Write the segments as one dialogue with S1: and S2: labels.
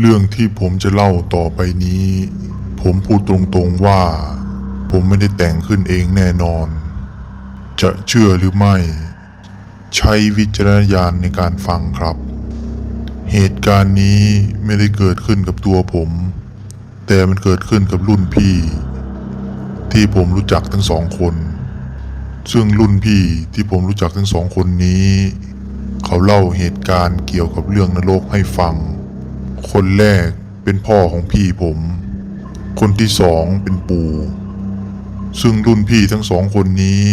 S1: เรื่องที่ผมจะเล่าต่อไปนี้ ผมพูดตรงๆว่า ผมไม่ได้แต่งขึ้นเองแน่นอน จะเชื่อหรือไม่ ใช้วิจารณญาณในการฟังครับ เหตุการณ์นี้ไม่ได้เกิดขึ้นกับตัวผม แต่มันเกิดขึ้นกับรุ่นพี่ ที่ผมรู้จักทั้งสองคน ซึ่งรุ่นพี่ที่ผมรู้จักทั้งสองคนนี้ เขาเล่าเหตุการณ์เกี่ยวกับเรื่องนรกให้ฟัง คนแรกเป็นพ่อของพี่ผม คนที่สองเป็นปู่ ซึ่งรุ่นพี่ทั้งสองคนนี้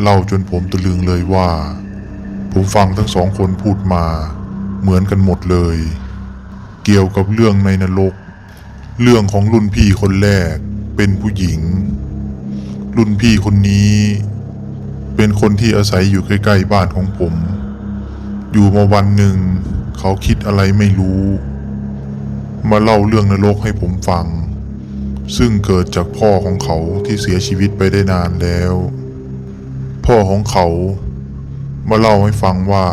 S1: เล่าจนผมตะลึงเลยว่า ผมฟังทั้งสองคนพูดมา เหมือนกันหมดเลย เกี่ยวกับเรื่องในนรก เรื่องของรุ่นพี่คนแรกเป็นผู้หญิง รุ่นพี่คนนี้ เป็นคนที่อาศัยอยู่ใกล้ๆบ้านของผม อยู่มาวันหนึ่ง เขาคิดอะไรไม่รู้ มาเล่าเรื่องนรกให้ผมฟัง ซึ่งเกิดจากพ่อของเขาที่เสียชีวิตไปได้นานแล้ว พ่อของเขามาเล่าให้ฟังว่า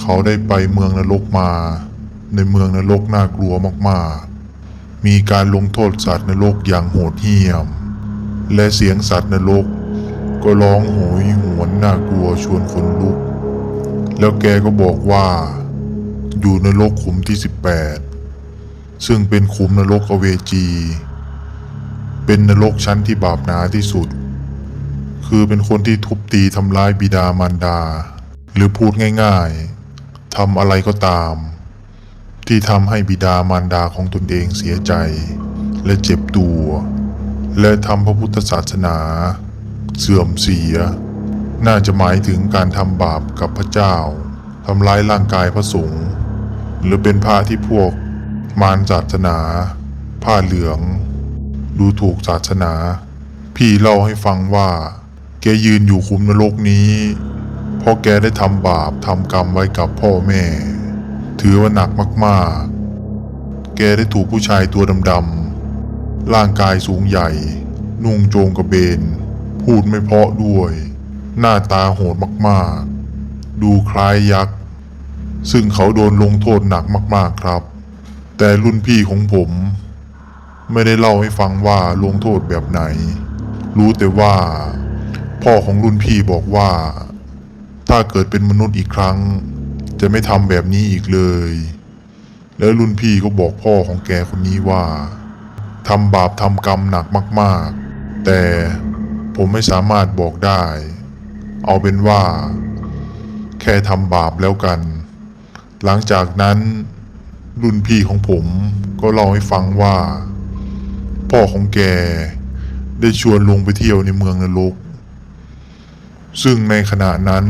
S1: เขาได้ไปเมืองนรกมา ในเมืองนรกน่ากลัวมากๆ มีการลงโทษสัตว์นรกอย่างโหดเหี้ยม และเสียงสัตว์นรกก็ร้องโหยหวนน่ากลัวชวนขนลุก แล้วแกก็บอกว่า อยู่ในรกขุมที่ 18 ซึ่งเป็นขุมนรกอเวจี เป็นนรกชั้นที่บาปหนาที่สุด คือเป็นคนที่ทุบตีทำร้ายบิดามารดา หรือพูดง่ายๆทำอะไรก็ตาม ที่ทำให้บิดามารดาของตนเองเสียใจ และเจ็บตัว และทำพระพุทธศาสนา เสื่อมเสีย น่าจะหมายถึงการทำบาปกับพระเจ้า ทำร้ายร่างกายพระสงฆ์หรือเป็นพระที่พวกมารศาสนา ผ้าเหลือง ดูถูกศาสนา พี่เล่าให้ฟังว่า แกยืนอยู่คุมนรกนี้เพราะแกได้ทำบาปทำกรรมไว้กับพ่อแม่ ถือว่าหนักมากๆ แกได้ถูกผู้ชายตัวดำๆร่างกายสูงใหญ่ นุ่งโจงกระเบน พูดไม่เพาะด้วย หน้าตาโหดมากๆ ดูคล้ายยักษ์ ซึ่งเขาโดนลงโทษหนักมากๆครับ แต่รุ่นพี่ของผม ไม่ได้เล่าให้ฟังว่าลงโทษแบบไหน รู้แต่ว่า พ่อของรุ่นพี่บอกว่า ถ้าเกิดเป็นมนุษย์อีกครั้ง จะไม่ทำแบบนี้อีกเลย แล้วรุ่นพี่ก็บอกพ่อของแกคนนี้ว่าทำบาปทำกรรมหนักมาก ๆ แต่ผมไม่สามารถบอกได้ เอาเป็นว่า แค่ทำบาปแล้วกัน หลังจากนั้นรุ่นพี่ของผมก็เล่าให้ฟังว่า พ่อของแกได้ชวนลงไปเที่ยวในเมืองนรก ซึ่งในขณะนั้น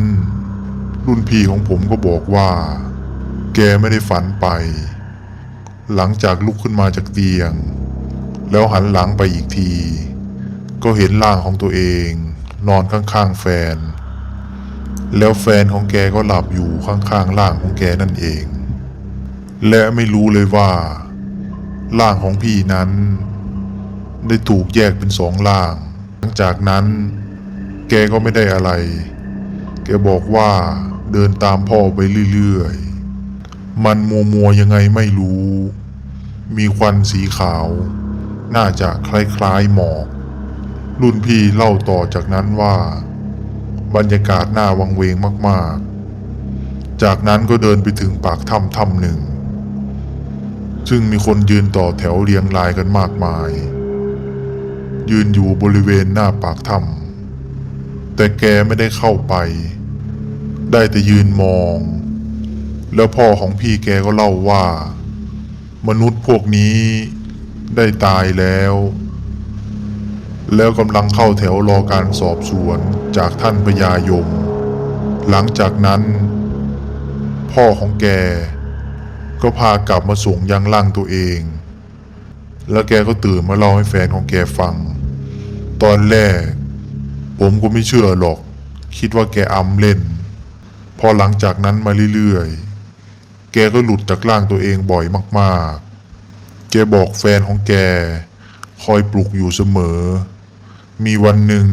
S1: รุ่นพี่ของผมก็บอกว่า แกไม่ได้ฝันไป หลังจากลุกขึ้นมาจากเตียง แล้วหันหลังไปอีกที ก็เห็นร่างของตัวเอง นอนข้างๆแฟน แล้วแฟนของแกก็หลับอยู่ข้างๆร่างของแกนั่นเอง และไม่รู้เลยว่าร่างของพี่นั้น ได้ถูกแยกเป็นสองร่าง หลังจากนั้น แกก็ไม่ได้อะไร แกบอกว่าเดินตามพ่อไปเรื่อยๆ มันมัวมัวๆยังไงไม่รู้ มีควันสีขาว น่าจะคล้ายๆหมอก รุ่นพี่เล่าต่อจากนั้นว่า บรรยากาศน่าวังเวงมากๆ จากนั้นก็เดินไปถึงปากถ้ำถ้ำหนึ่ง ซึ่งมีคนยืนต่อแถวเรียงรายกันมากมาย ยืนอยู่บริเวณหน้าปากถ้ำแต่แกไม่ได้เข้าไป ได้แต่ยืนมอง แล้วพ่อของพี่แกก็เล่าว่า มนุษย์พวกนี้ได้ตายแล้ว แล้วกำลังเข้าแถวรอการสอบสวนจากท่านพญายม หลังจากนั้น พ่อของแก ก็พากลับมาส่งยังร่างตัวเอง แล้วแกก็ตื่นมาเล่าให้แฟนของแกฟัง ตอนแรก ผมก็ไม่เชื่อหรอก คิดว่าแกอำเล่น พอหลังจากนั้นมาเรื่อยๆ แกก็หลุดจากร่างตัวเองบ่อยมากๆ แกบอกแฟนของแกคอยปลุกอยู่เสมอ มีวันหนึ่ง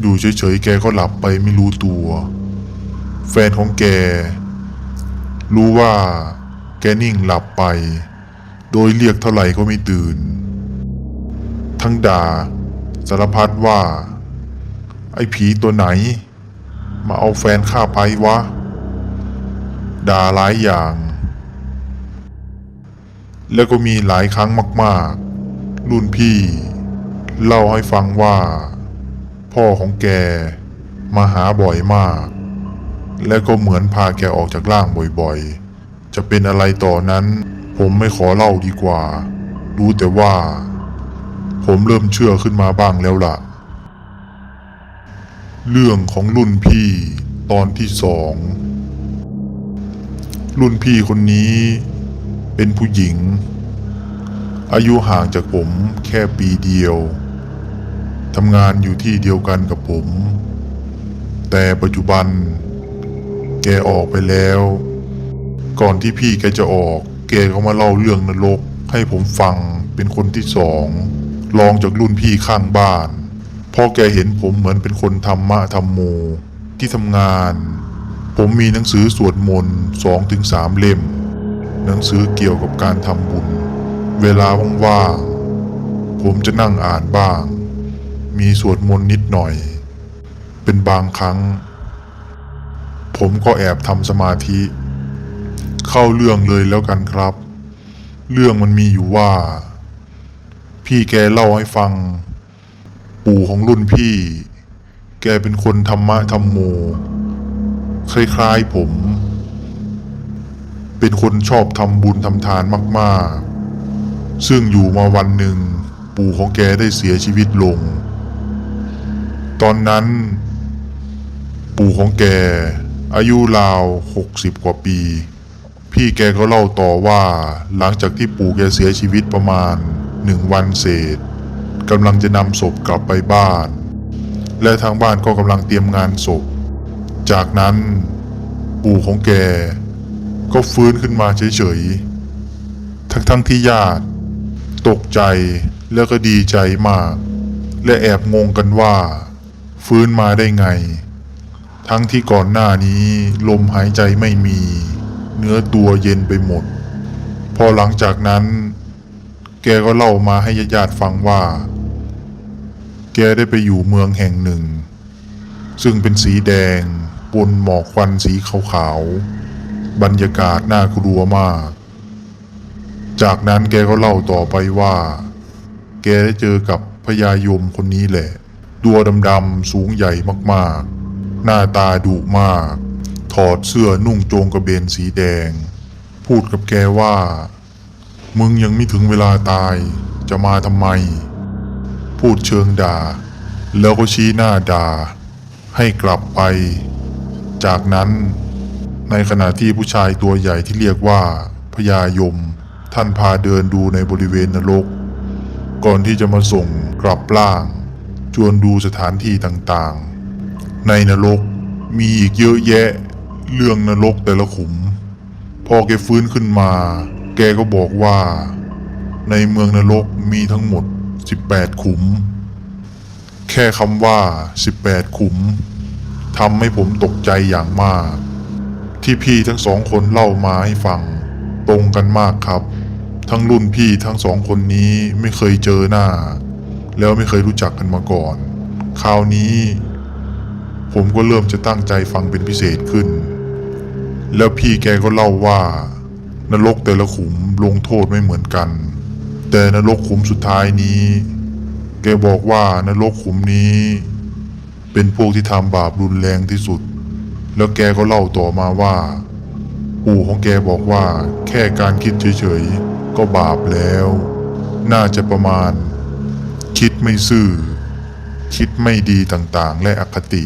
S1: อยู่เฉยๆแกก็หลับไปไม่รู้ตัว แฟนของแก รู้ว่า แกนิ่งหลับไป โดยเรียกเท่าไหร่ก็ไม่ตื่น ทั้งด่าสารพัดว่า ไอ้ผีตัวไหน มาเอาแฟนข้าไปวะ ด่าหลายอย่าง แล้วก็มีหลายครั้งมาก ๆ รุ่นพี่ เล่าให้ฟังว่า พ่อของแกมาหาบ่อยมาก และก็เหมือนพาแกออกจากร่างบ่อยๆ จะเป็นอะไรต่อนั้น ผมไม่ขอเล่าดีกว่า รู้แต่ว่า ผมเริ่มเชื่อขึ้นมาบ้างแล้วล่ะ เรื่องของรุ่นพี่ตอนที่สอง รุ่นพี่คนนี้เป็นผู้หญิงอายุห่างจากผมแค่ปีเดียว ทำงานอยู่ที่เดียวกันกับผม แต่ปัจจุบัน แกออกไปแล้ว ก่อนที่พี่แกจะออก แกก็มาเล่าเรื่องนรก ให้ผมฟังเป็นคนที่สองรองจากรุ่นพี่ข้างบ้านเพราะแกเห็นผมเหมือนเป็นคนธรรมะธรรมโมที่ทำงาน ผมมีหนังสือสวดมนต์สองถึงสามเล่ม หนังสือเกี่ยวกับการทำบุญ เวลาว่างๆผมจะนั่งอ่านบ้าง มีสวดมนต์นิดหน่อย เป็นบางครั้ง ผมก็แอบทำสมาธิ เข้าเรื่องเลยแล้วกันครับ เรื่องมันมีอยู่ว่า พี่แกเล่าให้ฟัง ปู่ของรุ่นพี่ แกเป็นคนธรรมะธรรมโม คล้ายๆผม เป็นคนชอบทำบุญทำทานมาก ๆ ซึ่งอยู่มาวันหนึ่งปู่ของแกได้เสียชีวิตลง ตอนนั้น ปู่ของแก อายุราวหกสิบกว่าปี พี่แกก็เล่าต่อว่า หลังจากที่ปู่แกเสียชีวิตประมาณหนึ่งวันเศษกำลังจะนำศพกลับไปบ้าน และทางบ้านก็กำลังเตรียมงานศพ จากนั้นปู่ของแก ก็ฟื้นขึ้นมาเฉยๆ ทั้งๆที่ญาติ ตกใจแล้วก็ดีใจมาก และแอบงงกันว่า ฟื้นมาได้ไง ทั้งที่ก่อนหน้านี้ ลมหายใจไม่มี เนื้อตัวเย็นไปหมด พอหลังจากนั้น แกก็เล่ามาให้ญาติฟังว่า แกได้ไปอยู่เมืองแห่งหนึ่ง ซึ่งเป็นสีแดงปนหมอกควันสีขาวๆบรรยากาศน่ากลัวมาก จากนั้นแกก็เล่าต่อไปว่า แกได้เจอกับพญายมคนนี้แหละ ตัวดำๆสูงใหญ่มากๆ หน้าตาดุมาก ถอดเสื้อนุ่งโจงกระเบนสีแดง พูดกับแกว่า มึงยังไม่ถึงเวลาตาย จะมาทำไม พูดเชิงด่า แล้วก็ชี้หน้าด่า ให้กลับไป จากนั้น ในขณะที่ผู้ชายตัวใหญ่ที่เรียกว่าพญายม ท่านพาเดินดูในบริเวณนรก ก่อนที่จะมาส่งกลับล่าง จวนดูสถานที่ต่างๆ ในนรกมีอีกเยอะแยะเรื่องนรกแต่ละขุม พอแกฟื้นขึ้นมา แกก็บอกว่า ในเมืองนรกมีทั้งหมด 18 ขุม แค่คำว่า 18 ขุมทำให้ผมตกใจอย่างมาก ที่พี่ทั้งสองคนเล่ามาให้ฟัง ตรงกันมากครับ ทั้งรุ่นพี่ทั้งสองคนนี้ไม่เคยเจอหน้า แล้วไม่เคยรู้จักกันมาก่อน คราวนี้ ผมก็เริ่มจะตั้งใจฟังเป็นพิเศษขึ้น แล้วพี่แกก็เล่าว่า นรกแต่ละขุมลงโทษไม่เหมือนกัน แต่นรกขุมสุดท้ายนี้ แกบอกว่านรกขุมนี้ เป็นพวกที่ทำบาปรุนแรงที่สุด แล้วแกก็เล่าต่อมาว่าปู่ของแกบอกว่าแค่การคิดเฉยๆ ก็บาปแล้ว น่าจะประมาณ คิดไม่ซื่อ คิดไม่ดีต่างๆ และอคติ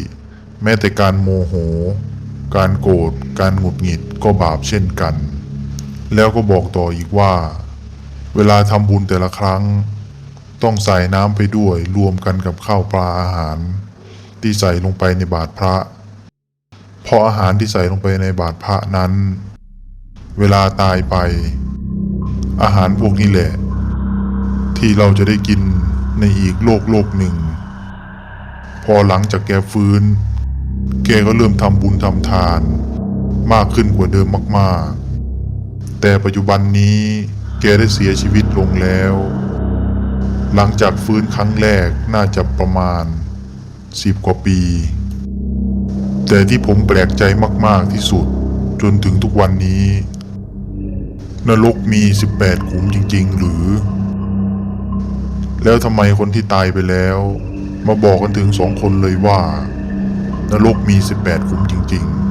S1: แม้แต่การโมโห การโกรธ การหงุดหงิดก็บาปเช่นกัน แล้วก็บอกต่ออีกว่า เวลาทำบุญแต่ละครั้ง ต้องใส่น้ำไปด้วยรวมกันกับข้าวปลาอาหาร ที่ใส่ลงไปในบาตรพระ เพราะอาหารที่ใส่ลงไปในบาตรพระนั้น เวลาตายไป อาหารพวกนี้แหละที่เราจะได้กิน ในอีกโลกโลกหนึ่ง พอหลังจากแกฟื้น แกก็เริ่มทำบุญทำทาน มากขึ้นกว่าเดิมมากๆ แต่ปัจจุบันนี้แกได้เสียชีวิตลงแล้ว หลังจากฟื้นครั้งแรกน่าจะประมาณสิบกว่าปี แต่ที่ผมแปลกใจมากๆที่สุดจนถึงทุกวันนี้ นรกมี 18ขุมจริง ๆ หรือ แล้วทำไมคนที่ตายไปแล้ว มาบอกกันถึงสองคนเลยว่า นรกมี 18ขุมจริง ๆ